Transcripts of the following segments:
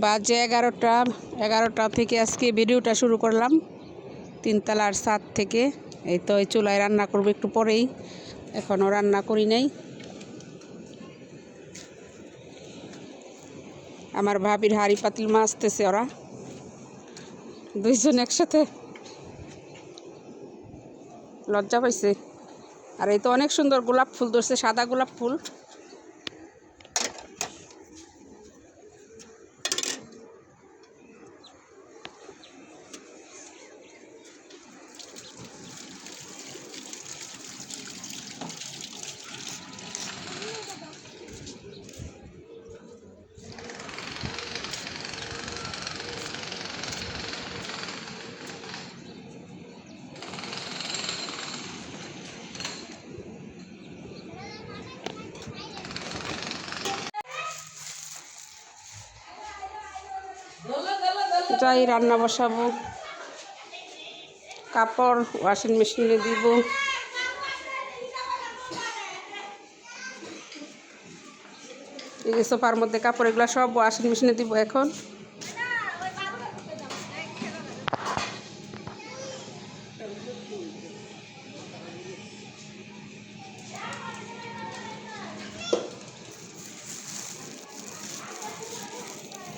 বাজে এগারোটা এগারোটা থেকে আজকে ভিডিওটা শুরু করলাম। তিনতলার ছাদ থেকে, এই তো এই চুলায় রান্না করব একটু পরেই। এখনও রান্না করি নাই। আমার ভাবির হাড়ি পাতিল মাছতেছে ওরা। দুইজন একসাথে। লজ্জা পাইছে। আর এই তো অনেক সুন্দর গোলাপ ফুল ধরছে, সাদা গোলাপ ফুল। যাই রান্না বসাবো, কাপড় ওয়াশিং মেশিনে দিব। এই সোফার মধ্যে কাপড়, এগুলো সব ওয়াশিং মেশিনে দিব এখন।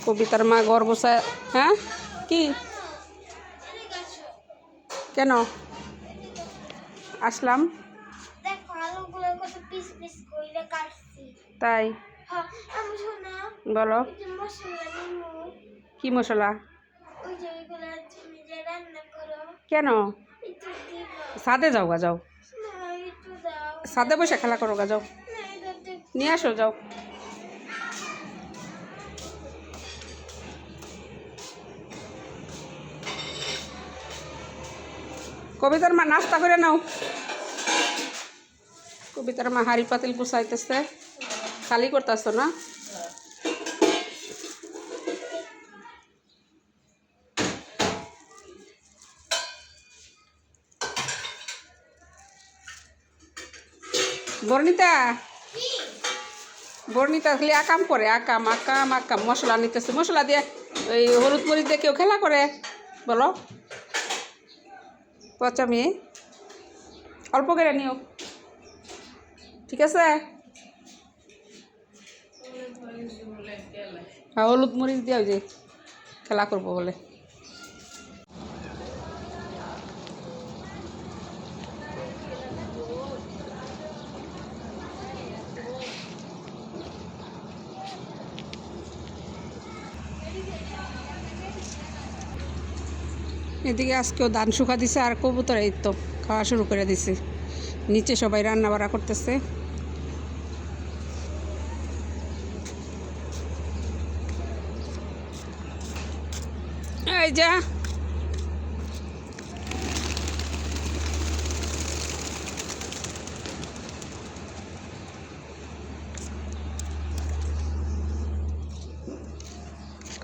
কবিতার মা ঘর বসায় হ্যাঁ? কি? কেন? আসলাম। তাই? বলো। কি মশলা? কেন? দিব যাও গা, যাও। ছাদে বসে খেলা করো গা, যাও। নিয়ে আসো, যাও। কবিতার মা নাস্তা করে নাও। কবিতার মা হাড়ি পাতিল গুছাইতেছে। খালি করতেছ না? বর্ণিতা? বর্ণিতা খালি আকাম করে, আকাম আকাম আকাম। মশলা নিতেছে, মশলা দিয়ে ওই হলুদ মরিচ দিয়ে কেউ খেলা করে? বলো। পচা মেয়ে অল্প করে নিও। ঠিক আছে? হ্যাঁ হলুদ মরিচ দিয়ে যে খেলা করব বলে। এদিকে আজকেও ধান শুকা দিছে আর কবুতর এই তো খাওয়া শুরু করে দিছে। নিচে সবাই রান্না বাড়া করতেছে। এই যা।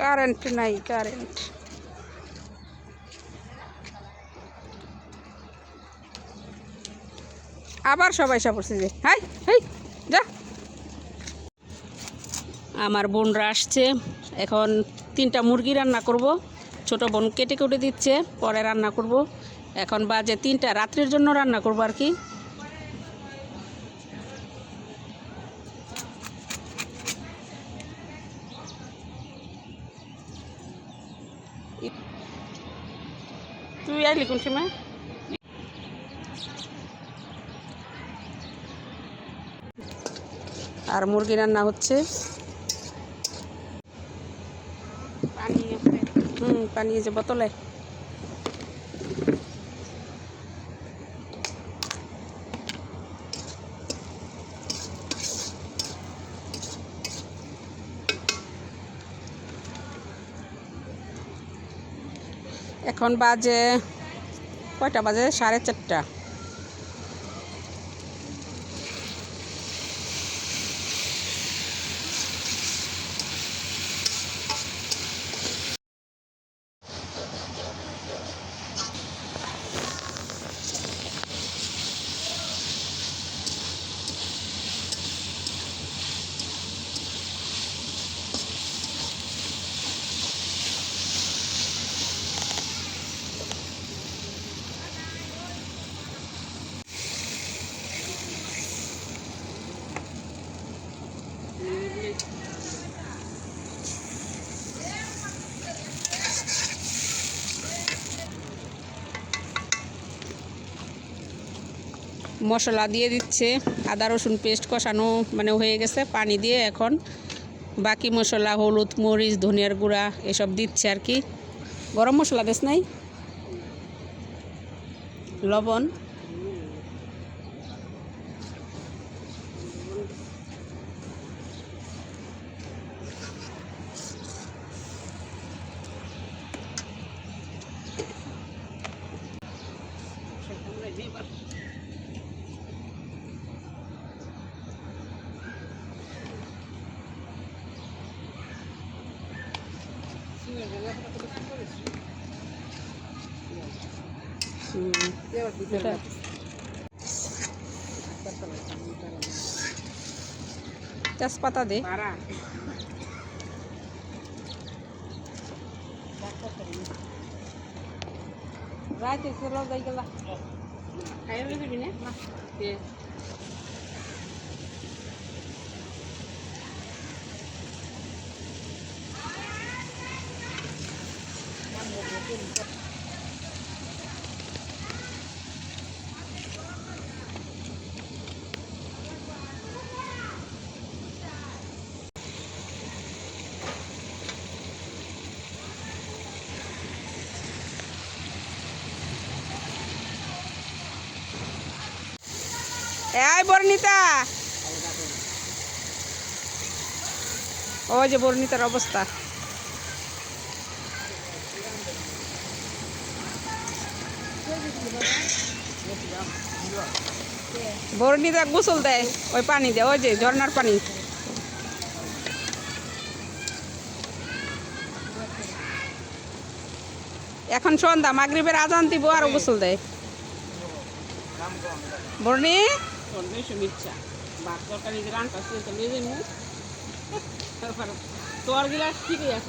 কারেন্ট নাই, কারেন্ট। আবার সবাই সব পড়ছে যে, হাই হাই, যা। আমার বোনরা আসছে। এখন তিনটা মুরগি রান্না করব। ছোট বোন কেটে কেটে দিচ্ছে, পরে রান্না করব। এখন বাজে তিনটা, রাত্রির জন্য রান্না করব আর কি। তুই আইলি কোন সময়? আর মুরগি রান্না হচ্ছে। পানি হুম পানি যে বোতলে। এখন বাজে কয়টা বাজে? সাড়ে চারটা। মশলা দিয়ে দিচ্ছে। আদা, রসুন পেস্ট কষানো মানে হয়ে গেছে। পানি দিয়ে এখন বাকি মশলা, হলুদ, মরিচ, ধনিয়ার গুঁড়া এসব দিচ্ছে আর কি। গরম মশলা দেশ নাই? লবণ? তেজপাতা দে। রাইতে চলো যাই গেলা। খাইয়ে দিবি না? এই বর্ণিতা। ওই যে বর্ণিতার অবস্থা। বর্ণিতা গোসল দেয়, ওই পানি দেয়, ওই যে ঝর্ণার পানি। এখন সন্ধ্যা, মাগরিবের আজান দিব আর গোসল দেয়। বর্ণি? তোর ঠিকই আছে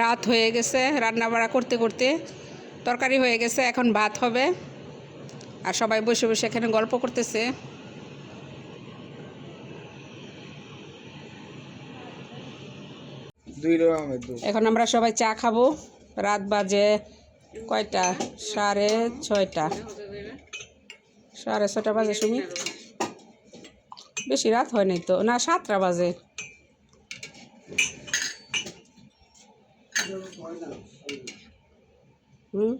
রাত হয়ে গেছে রান্না বাড়া করতে করতে তরকারি হয়ে গেছে, এখন ভাত হবে। আর সবাই বসে বসে এখানে গল্প করতেছে। এখন আমরা সবাই চা খাব। রাত বাজে কয়টা? সাড়ে ছয়টা। সাড়ে ছয়টা বাজে সুমিত বেশি রাত হয়নি তো। না, সাতটা বাজে। হুম?